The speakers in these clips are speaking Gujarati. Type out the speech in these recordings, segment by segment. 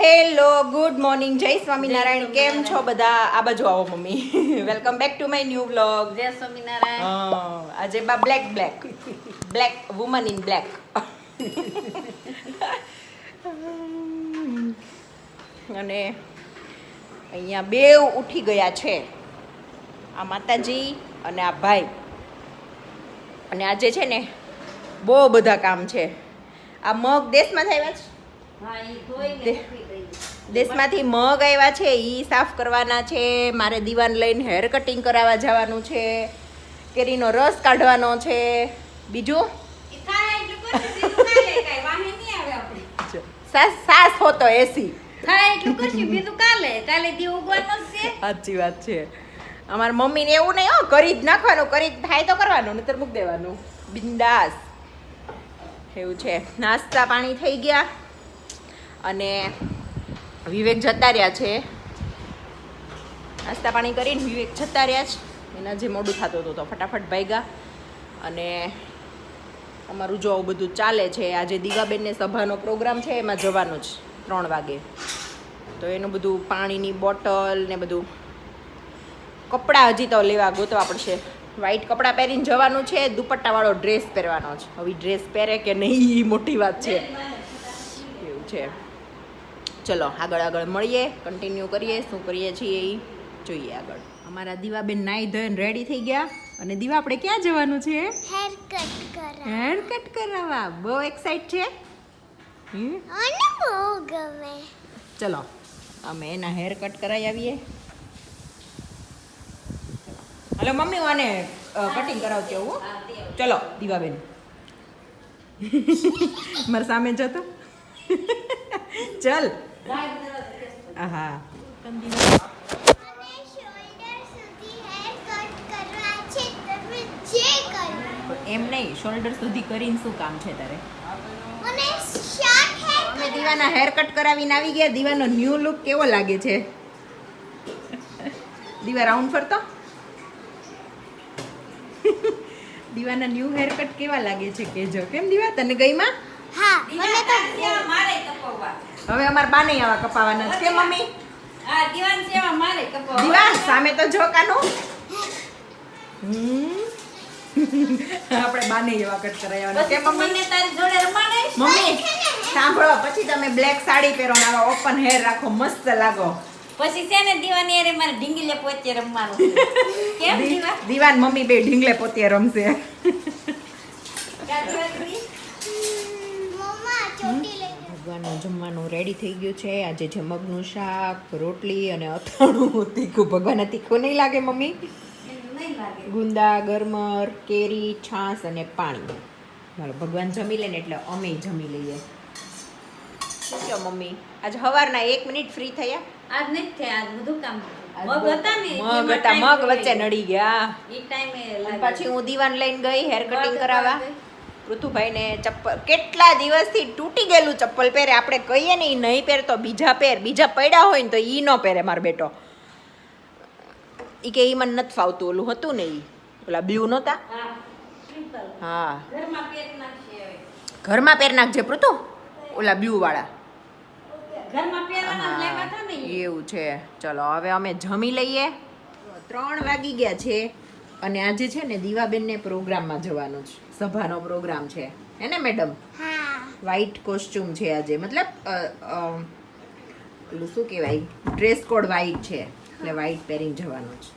હેલો ગુડ મોર્નિંગ જય સ્વામિનારાયણ કેમ છો બધા આ બાજુ આવો mummy welcome back to my new vlog જય સ્વામિનારાયણ આજે બા black black black woman in black અને અહીંયા બે ઉઠી ગયા છે આ માતાજી અને આ ભાઈ. અને આજે છે ને બહુ બધા કામ છે. આ મગ દેશમાં થાય છે? દેશમાંથી મગ આવ્યા છે એ સાફ કરવાના છે મારે દીવાન લઈને હેર કટિંગ કરાવવા જવાનું છે કેરીનો રસ કાઢવાનો છે. બીજું. સાસ સાસ હોતો એસી. સાચી વાત છે. અમારા મમ્મીને એવું નહીં હો કરી જ નાખવાનું કરી થાય તો કરવાનું નહીતર મૂકી દેવાનું. બિંદાસ. એવું છે. નાસ્તા પાણી થઈ ગયા. અને વિવેક જતા રહ્યા છે. નાસ્તા પાણી કરીને વિવેક જતા રહ્યા છે. એના જે મોડું થતું હતું તો ફટાફટ ભાગ્યા. અને અમારું જો આવું બધું ચાલે છે, આજે દીગાબેનને સભાનો પ્રોગ્રામ છે, એમાં જવાનું જ ત્રણ વાગે. તો એનું બધું પાણીની બોટલ ને બધું કપડાં હજી તો લેવા ગોતવા પડશે. વ્હાઈટ કપડાં પહેરીને જવાનું છે, દુપટ્ટાવાળો ડ્રેસ પહેરવાનો છે. હવે ડ્રેસ પહેરે કે નહીં મોટી વાત છે. એવું છે. ચલો આગળ આગળ મળીએ કન્ટિન્યુ કરીએ શું કરીએ છીએ એ જોઈએ આગળ. અમારા દીવાબેન નાઈ ધોઈને રેડી થઈ ગયા. અને દીવા આપણે ક્યાં જવાનું છે? હેર કટ કરાવવા. હેર કટ કરાવવા. બહુ એક્સાઇટ છે? અને બહુ ગમે. ચલો અમે એના હેર કટ કરાવી આવીએ. હલો મમ્મી આને કટિંગ કરાવતી આવું હો. ચલો દીવાબેન. મારા સામે જતો ચલ. કરો એમ નહીં શોલ્ડર સુધી કરીને શું કામ છે તારે? અમે દીવાના હેર કટ કરાવીને આવી ગયા. દીવાનો ન્યૂ લુક કેવો લાગે છે? દીવા રાઉન્ડ ફરતો? દીવાના ન્યૂ હેર કટ કેવા લાગે છે? કેજો કેમ દીવા? તને ગઈમાં હા મને તો મારે કપાવવા. હવે અમાર બાને આવા કપાવાના છે કે મમ્મી હા, દીવાન સેવા મારે કપાવવા. દીવા સામે તો જો કાનું હમ. આપણે બાને એવા કટ કરાવવાના કે પછી મમ્મી મને તારી જોડે રમાડીશ? મમ્મી સાંભળો પછી તમે બ્લેક સાડી પહેરો ને આવા ઓપન હેર રાખો મસ્ત લાગો પછી છે ને દીવાની અરે મારે ઢીંગલે પોતે રમવાનું છે. કેમ? દીવાન મમ્મી બે ઢીંગલે પોતે રમશે કાજુ ભાખરી? મમ્મા ચોટી લઈ લે. ભગવાનનું જમવાનું રેડી થઈ ગયું છે. આજે છે મગનું શાક રોટલી અને અથાણું તીખું ભગવાનને તીખું નહીં લાગે મમ્મી. ગુંદા ગરમર કેરી છાશ અને પાણી. ચાલો ભગવાન જમી લે ને એટલે અમે જમી લઈએ. શું કહો મમ્મી? આજે સવારના એક મિનિટ ફ્રી થયા? આજ નહીં થયા, આજ બધું કામ મગ હતા ને મગ હતા. મગ વચ્ચે નડી ગયા. ટાઈમે. પછી હું દીવાન લઈને ગઈ હેર કટિંગ કરાવવા. પૃથુભાઈને ચપ્પલ કેટલા દિવસથી તૂટી ગયેલું ચપ્પલ પહેરે? આપણે કહીએ ને એ નહીં પહેરતો બીજા પહેર. બીજા પડ્યા હોય ને તો એ ન પહેરે મારો બેટો. એ કે એ મને નથી ફાવતું. ઓલું હતું ને એ ઓલા બ્લુ નહોતા? હા, ઘરમાં પહેરી નાખજે પૃથુ. ઓલા બ્લુ વાળા ઘરમાં પહેરવાના જ લાગ્યા હતા ને હા, એવું છે. ચલો હવે અમે જમી લઈએ. ત્રણ વાગી ગયા છે. અને આજે છે ને દીવાબેનને પ્રોગ્રામમાં જવાનું છે. સભાનો પ્રોગ્રામ છે. હે ને મેડમ? વ્હાઈટ કોસ્ચ્યુમ છે આજે. મતલબ શું કહેવાય? ડ્રેસ કોડ વ્હાઈટ છે. એટલે વ્હાઈટ પહેરીને જવાનું છે.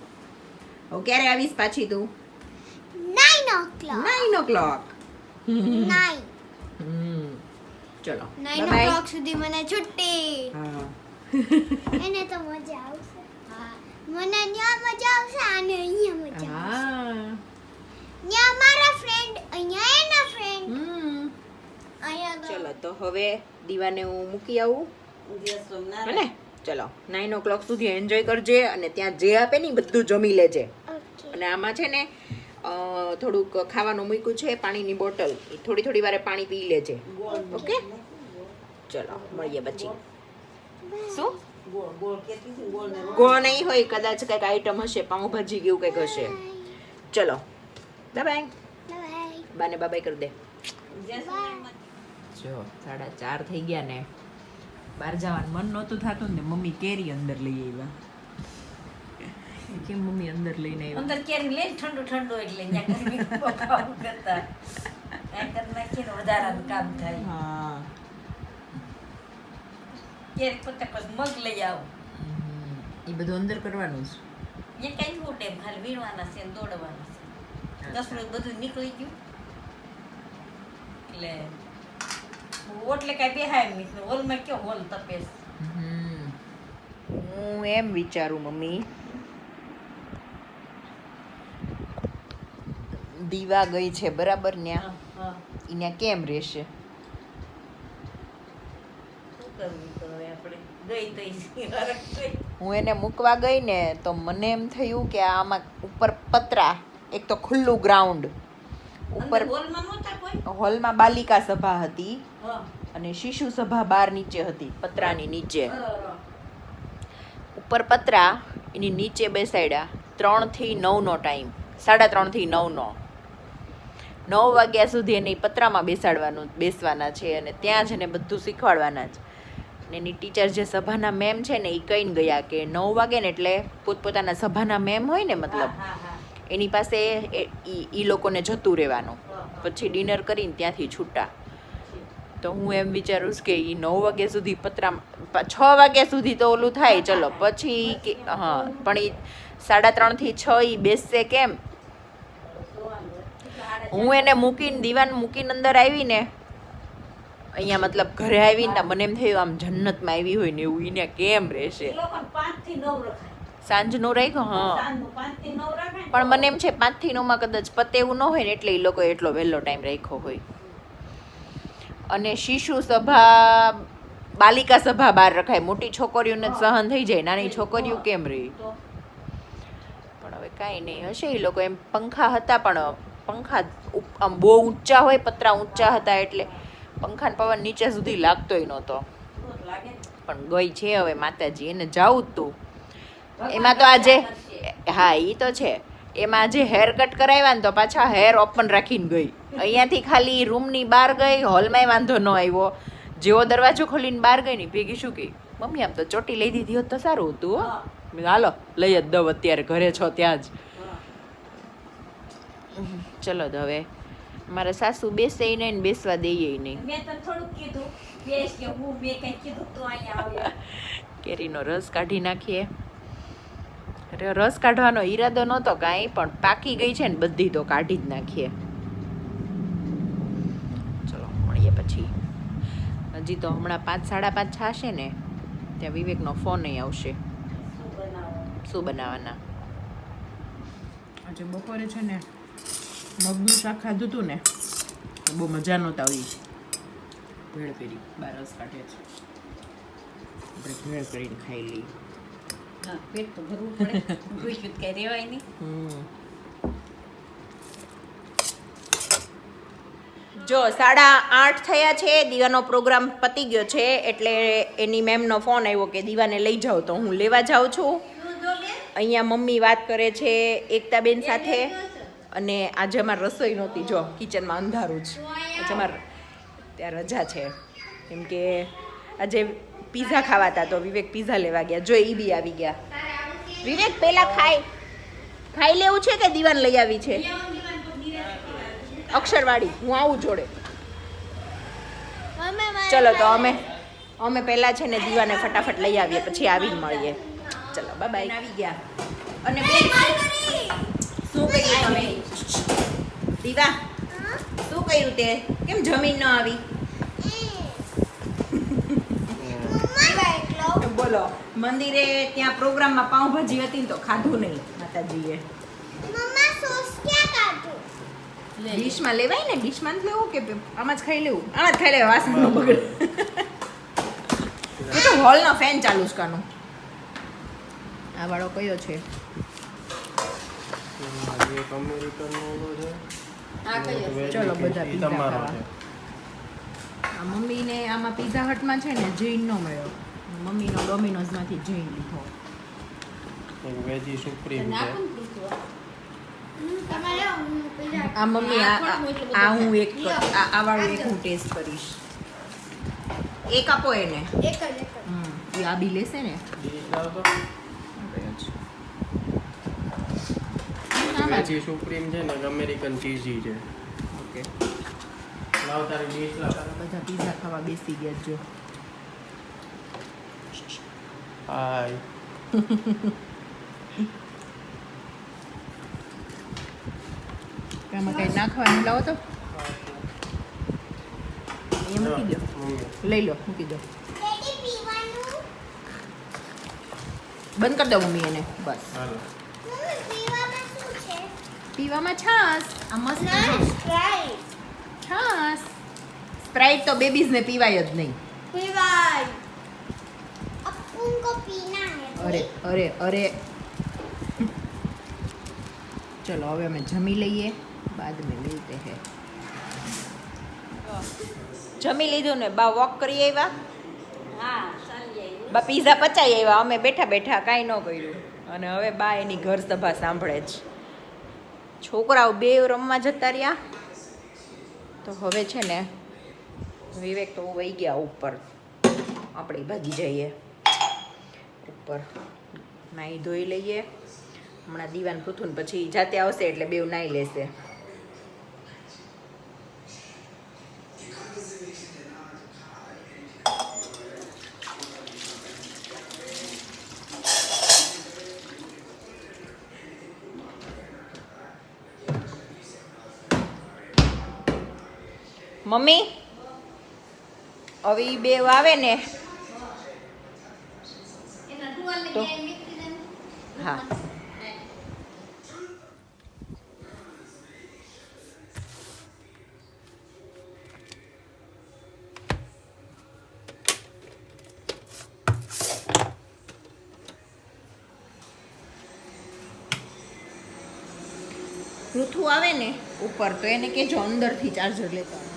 હવે ક્યારે આવીશ પાછી તું? Nine o'clock nine o'clock nine ચલો. નાઇન ઓ ક્લોક સુધી મને છુટ્ટી. એને તો મજા આવશે. મને ત્યાં મજા આવશે અને અહીંયા મજા હા. ન્યા મારા ફ્રેન્ડ અહીંયા એના ફ્રેન્ડ હમ. અહીંયા તો- ચલો તો હવે દીવાને હું મૂકી આવું. હને ચલો નાઇન ઓ ક્લોક સુધી એન્જોય કરજે અને ત્યાં જે આપે ને બધું જમી લેજે. અને આમાં છે ને થોડુંક ખાવાનું મૂક્યું છે પાણીની બોટલ. થોડી થોડી વારે પાણી પી લેજે. ઓકે ચલો મળીએ પછી. શું? ગોળ નહીં હોય કદાચ કંઈક આઈટમ હશે પાઉંભાજી કે ગયું કંઈક હશે. ચલો. બાય બાય બાય બાને બાય બાય કરી દે. જો સાડા ચાર થઈ ગયા ને. બહાર જવાનું મન નહોતું થતું ને મમ્મી કેરી અંદર લઈ આવ્યા. કેમ મમ્મી અંદર લઈને આવી અંદર કેરી લઈને ઠંડુ ઠંડુ એટલે ત્યાં ગરમી કામ કરતા. વધારાનું કામ થાય. હા. કેરી પોતે મગ લઈ આવું. એ બધું અંદર કરવાનું છે? એ કઈ હું ટેમ ખાલી વીણવાના છે ને દોડવાના છે. કસરત બધું નીકળી ગયું. એટલે ઓટલે કાંઈ બેહાય નહીં. હોલમાં કયો હોલ તપે હમ. હું એમ વિચારું મમ્મી. દીવા ગઈ છે બરાબર ન્યા. ન્યા કેમ રહેશે? શું કરવું? હું એને મૂકવા ગઈ ને તો મને એમ થયું કે આમાં ઉપર પતરા એક તો ખુલ્લું ગ્રાઉન્ડ ઉપર હોલમાં બાલિકા સભા હતી અને શિશુ સભા બાર નીચે હતી પતરાની નીચે. ઉપર પતરા એની નીચે બેસાડ્યા. ત્રણથી નવનો ટાઈમ સાડા ત્રણથી નવનો. નવ વાગ્યા સુધી એને પતરામાં બેસાડવાનું બેસવાના છે અને ત્યાં જ એને બધું શીખવાડવાના જ. અને એની ટીચર જે સભાના મેમ છે ને એ કહીને ગયા કે નવ વાગે ને એટલે પોતપોતાના સભાના મેમ હોય ને મતલબ. એની પાસે એ લોકોને જતું રહેવાનું. પછી ડિનર કરીને ત્યાંથી છૂટા. તો હું એમ વિચારું કે એ નવ વાગ્યા સુધી પતરામાં છ વાગ્યા સુધી તો ઓલું થાય ચલો. પછી કે હા. પણ એ સાડા ત્રણથી છ એ બેસશે કેમ? હું એને મૂકીને દીવાન મૂકીને અંદર આવીને અહીંયા મતલબ ઘરે આવીને મને એમ થયું આમ જન્નતમાં આવી હોય ને એવું એને કેમ રહેશે. સાંજનો રાખ્યો? હા. પણ મને એમ છે પાંચથી નવમાં કદાચ પતે એવું ન હોય ને એટલે એ લોકોએ એટલો વહેલો ટાઈમ રાખ્યો હોય. અને શિશુ સભા બાલિકા સભા બહાર રખાય. મોટી છોકરીઓને જ સહન થઈ જાય. નાની છોકરીઓ કેમ રહી? પણ હવે કાંઈ નહીં. હશે એ લોકો એમ. પંખા હતા પણ પંખા આમ બહુ ઊંચા હોય પતરા ઊંચા હતા એટલે પંખાને પવન નીચે સુધી લાગતોય નહોતો. પણ ગઈ છે હવે માતાજી એને જાવું જ તું. એમાં તો આજે હા એ તો છે. એમાં જે હેર કટ કરાવ્યા ને તો પાછા હેર ઓપન રાખીને ગઈ. અહીંયાથી ખાલી રૂમની બહાર ગઈ હોલમાંય વાંધો ન આવ્યો. જેવો દરવાજો ખોલીને બહાર ગઈ ને ભેગી શું કહી મમ્મી આમ તો ચોટી લઈ દીધી હોત તો સારું હતું હો. હાલો લઈ જ દઉં અત્યારે ઘરે છો ત્યાં જ. ચલો તો હવે. મારા સાસુ બેસે નહીં ને બેસવા દઈએ નહીં. મેં તો થોડુંક કીધું બેસ કે હું મેં કઈ કીધું તો અહીંયા આવ્યા કેરીનો રસ કાઢી નાખીએ. અરે રસ કાઢવાનો ઈરાદો નહોતો કાંઈ પણ પાકી ગઈ છે ને બધી તો કાઢી જ નાખીએ. ચલો મળીએ પછી. હજી તો હમણાં પાંચ સાડા પાંચ છાશે ને ત્યાં વિવેકનો ફોન અહીં આવશે. શું બનાવવાના? આજે બપોરે છે ને મગનું શાક ખાધું હતું ને બહુ મજા નહોતા આવી. ભેળ કરી બાર રસ કાઢે છે. આપણે ભેળ કરીને ખાઈ લઈએ. હા પેટ તો ભરવું પડે. ભૂખ્યું કઈ રેવાય નહીં. જો સાડા આઠ થયા છે. દીવાનો પ્રોગ્રામ પતી ગયો છે એટલે એની મેમનો ફોન આવ્યો કે દીવાને લઈ જાઓ તો હું લેવા જાઉં છું. અહીંયા મમ્મી વાત કરે છે એકતાબેન સાથે. અને આજે અમારે રસોઈ નહોતી. જો કિચનમાં અંધારું જ. આજે અમારે ત્યાં રજા છે. કેમ કે આજે પીઝા ખાવાતા તો વિવેક પીઝા લેવા ગયા. જો એ બી આવી ગયા. વિવેક પહેલા ખાઈ ખાઈ લેવું છે કે દીવાન લઈ આવી છે? અક્ષરવાડી હું આવું જોડે. ચલો તો અમે અમે પહેલા છે ને દીવાને ફટાફટ લઈ આવીએ પછી આવીને મળીએ. ચલો બાય બાય આવી ગયા. અને દીવા, શું કર્યું તે? કેમ જમીન ન આવી? બોલો, મંદિરે ત્યાં પ્રોગ્રામમાં પાઉંભાજી હતી ને તો ખાધું નહીં, માતાજીએ. ડીશમાં લેવાય ને? ડીશમાં જ લેવું કે આમાં જ ખાઈ લેવું? આમાં જ ખાઈ લેવા વાસણ ન બગડે. એ હોલનો ફેન ચાલુ છે કાનો આ વાળો કયો છે? એક રિટર્ન ઓલો છે? આ કયો છે? ચલો બધા પીઝા તમારો. છે આ મમ્મીને આમાં પીઝા હટમાં છે ને જૈન નો મળ્યો. મમ્મીનો ડોમિનોઝમાંથી જૈન લીધો. વેજી સુપ્રીમ આ મમ્મી આ હું એક આ આ વાળું એક હું ટેસ્ટ કરીશ. એક આપો એને. એક જ એક જ. આ બી લેશે ને ડીશ લાવતો આમાં જ. વેજી સુપ્રીમ છે ને અમેરિકન ચીઝી છે. ઓકે. લાવ તારી ડીશ લાવ. બધા પીઝા ખાવા બેસી ગયા જો. હાય એમાં કઈ નાખવાનું લાવો તો? અહીંયા મૂકી દો. લઈ લો મૂકી દો. બંધ કરી દઉં મમ્મી એને. બસ. હાલો. પીવામાં છાસ આ મસ્ત છાસ સ્પ્રાઇટ. તો બેબીઝને પીવાય જ નહીં. પીવાય. અરે અરે અરે. ચલો હવે અમે જમી લઈએ. બાદ મેં મિલતે હે. જમી લીધું ને? બા વોક કરી આવ્યા? હા બા પીઝા પચાઈ આવ્યા. અમે બેઠા બેઠા કાંઈ ન કર્યું. અને હવે બા એની ઘર સભા સાંભળે જ. છોકરાઓ બે રમવા જતા રહ્યા. તો હવે છે ને, વિવેક તો વહી ગયા ઉપર. આપણે ભાગી જઈએ. ઉપર નાહી ધોઈ લઈએ. હમણાં દીવાન પૃથુન પછી જાતે આવશે એટલે બેવ નાહી લેશે. મમ્મી? હવે એ બે આવે ને. તો હા. પૃથુ આવે ને ઉપર તો એને કહેજો અંદરથી ચાર્જર લેતા.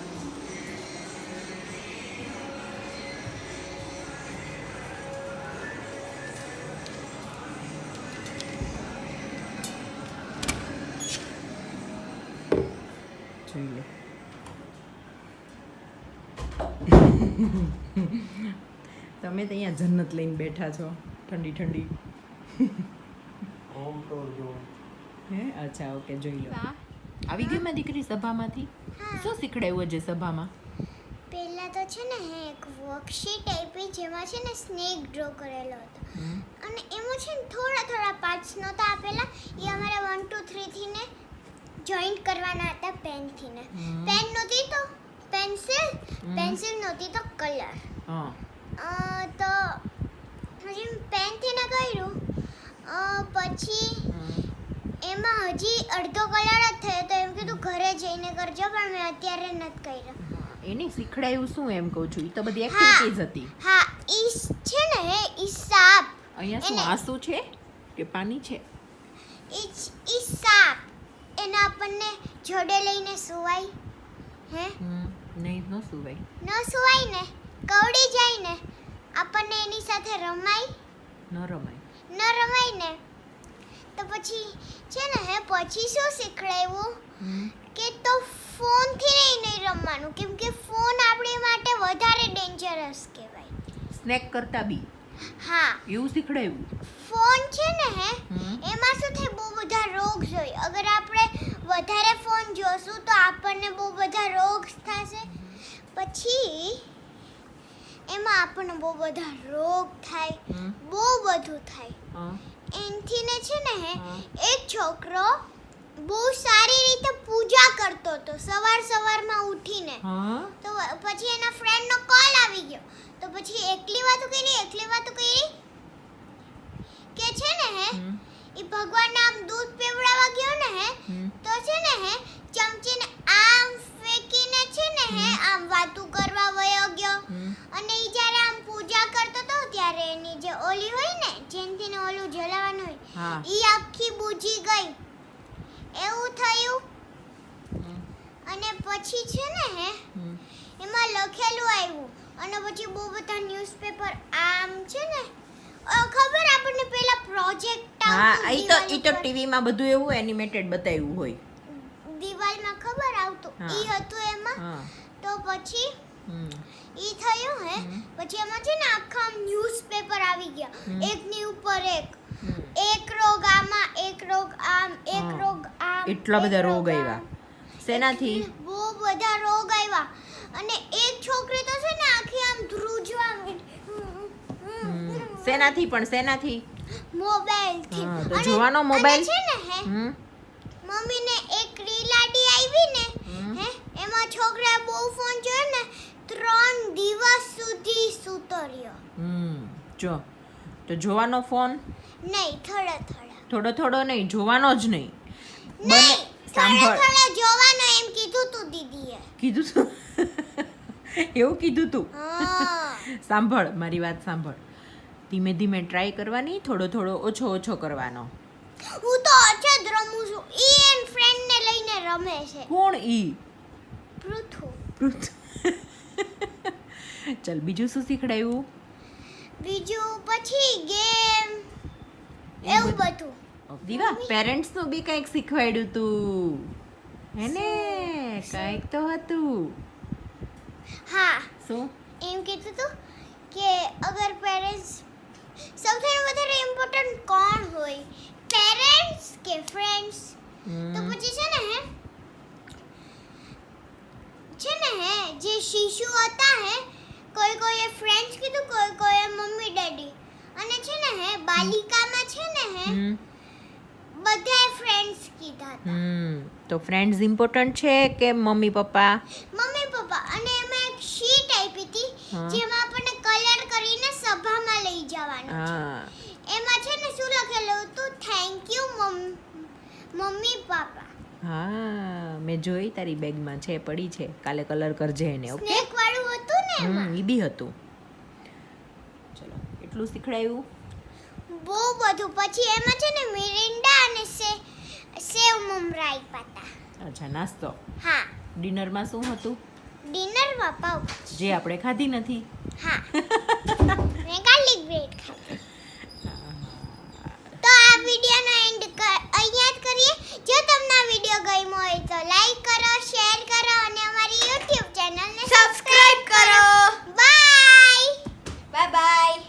જન્નત લઈને બેઠા છો. ઠંડી ઠંડી. હે? અચ્છા ઓકે જોઈ લો. આવી ગઈ મારી દીકરી સભામાંથી? શું શીખડાયું છે સભામાં? પહેલા તો છે ને હે એક વર્કશીટ આપી જેમાં છે ને સ્નેક ડ્રો કરેલો હતો. અને એમાં છે ને થોડા થોડા પાર્ટ્સ નહોતા આપેલા. એ અમારે વન ટુ થ્રીથી ને જોઈન્ટ કરવાના હતા પેનથી ને પેન નહોતી તો પેન્સિલ પેન્સિલ નહોતી તો કલર હા. તો હજી પેનથી ન કર્યું પછી એમાં હજી અડધો કલર જ થયો તો એમ કીધું ઘરે જઈને કરજો પણ મેં અત્યારે નથી કર્યો. એને શીખડાયું શું એમ કહું છું? એ તો બધી. એક્ટિવિટીઝ હતી. હા ઈ છે ને ઈ સાપ. અહીંયા શું આંસુ છે? કે પાણી છે? ઈ ઈ સાપ. એને આપણને જોડે લઈને સુવાય. હે. નહીં ન સુવાય. ન સુવાય ને? કવડી જાય ને આપણને એની સાથે રમાય? ન રમાય. ન રમાય ને? તો પછી છે ને હે પછી શું શીખડાવ્યું કે તો ફોનથી નહીં નહીં રમવાનું. કેમ કે ફોન આપણી માટે વધારે ડેન્જરસ કહેવાય. સ્નેક કરતા બી. હા. એવું શીખડાવ્યું ફોન છે ને હે એમાં શું થાય બહુ બધા રોગ હોય. અગર આપણે વધારે ફોન જોશું તો આપણને બહુ બધા રોગ થશે. પછી એમાં આપણને બહુ બધા રોગ થાય બહુ બધું થાય. એનથી ને છે ને એક છોકરો બહુ સારી રીતે પૂજા કરતો હતો સવાર સવારમાં ઉઠીને. તો પછી એના ફ્રેન્ડનો કોલ આવી ગયો. તો પછી એકલી વાતો કરી એકલી વાતો કરી? કે છે ને હે. એ ભગવાન આમ દૂધ પીવડાવવા ગયો ને હે તો છે ને હે ચમચીને આમ હે આમ વાતું કરવા વયો ગયો. અને ઈ જ્યારે આમ પૂજા કરતો તો ત્યારે એની જે ઓલી હોય ને જેનથી ને ઓલું જલાવવાનું હોય ઈ આખી બુજી ગઈ. એવું થયું. અને પછી છે ને હે એમાં લખેલું આવ્યું. અને પછી બહુ બધા ન્યૂઝપેપર આમ છે ને ખબર આપણને પેલા પ્રોજેક્ટ હા ઈ તો ઈ તો ટીવીમાં બધું એવું એનિમેટેડ બતાવ્યું હોય. દિવાલમાં ખબર આવતું. એ ઈ હતું તો પછી. ઈ થયું હે. પછી એમાં છે ને આખા ન્યૂઝપેપર આવી ગયા. એકની ઉપર એક. એક રોગ આમાં એક રોગ આમ એક રોગ આમ એટલા બધા રોગ આવ્યા શેનાથી બહુ બધા રોગ આવ્યા અને એક છોકરી તો છે ને આખી આમ ધ્રુજવા. શેનાથી પણ શેનાથી મોબાઈલથી. તો જોવાનો મોબાઈલ? છે ને હે મમ્મીને એક રીલાડી આવી ને હે એમાં છોકરા બહુ ફોન જોયો ને ત્રણ દિવસ સુધી સૂતો રહ્યો હમ જો. તો જોવાનો ફોન? નહીં થોડો થોડો. થોડો થોડો નહીં જોવાનો જ નહીં. નહીં સાંભળ. થોડો જોવાનો એમ કીધું તું દીદીએ. કીધું તું? એવું કીધું તું? સાંભળ મારી વાત સાંભળ. ધીમે ધીમે ટ્રાય કરવાની થોડો થોડો ઓછો ઓછો કરવાનો. હું તો અચે જ રમું છું. ઈ એન ફ્રેન્ડ ને લઈને રમે છે. કોણ ઈ? પૃથુ પૃથુ ચલ બીજું શું શીખડાયું? બીજું પછી ગેમ. એવું બધું. દીવા પેરેન્ટ્સનું બી કંઈક શીખવાડ્યું તું. હે ને? કંઈક તો હતું. હા. શું? એમ કીધું તું કે અગર પેરેન્ટ્સ સૌથી વધારે ઇમ્પોર્ટન્ટ કોણ હોય? પેરેન્ટ્સ કે ફ્રેન્ડ્સ તો પછી છે ને હે છે ને હે જે શિશુ હતા હે કોઈ કોઈએ ફ્રેન્ડ્સ કીધું કોઈ કોઈએ મમ્મી ડેડી અને છે ને હે બાલિકામાં છે ને હે બધાએ ફ્રેન્ડ્સ કીધા હતા હમ તો ફ્રેન્ડ્સ ઇમ્પોર્ટન્ટ છે કે મમ્મી પપ્પા મમ્મી પપ્પા અને એમાં એક શીટ આપી હતી જેમાં આપણને કલર કરીને સભામાં લઈ જવાનું છે. એમાં છે ને શું લખેલું હતું થેન્ક યુ મમ્મી પપ્પા હા મેં જોઈ તારી બેગમાં છે પડી છે. કાલે કલર કરજે એને ઓકે? સ્નેક વાળું હતું ને એમાં? એ બી હતું. ચલો એટલું શીખડાયું? બહુ બધું. પછી એમાં છે ને મિરિન્ડા અને સે સેવ મમરાઈ પાતા અચ્છા નાસ્તો? હા. ડિનરમાં શું હતું? ડિનરમાં પાવ જે આપણે ખાધી નથી. હા. મેં આ વિડીયોનો એન્ડ અહીંયા જ કરીએ. જો તમને આ વીડિયો ગમ્યો હોય તો લાઈક કરો શેર કરો અને અમારી YouTube ચેનલને સબસ્ક્રાઇબ કરો. By bye by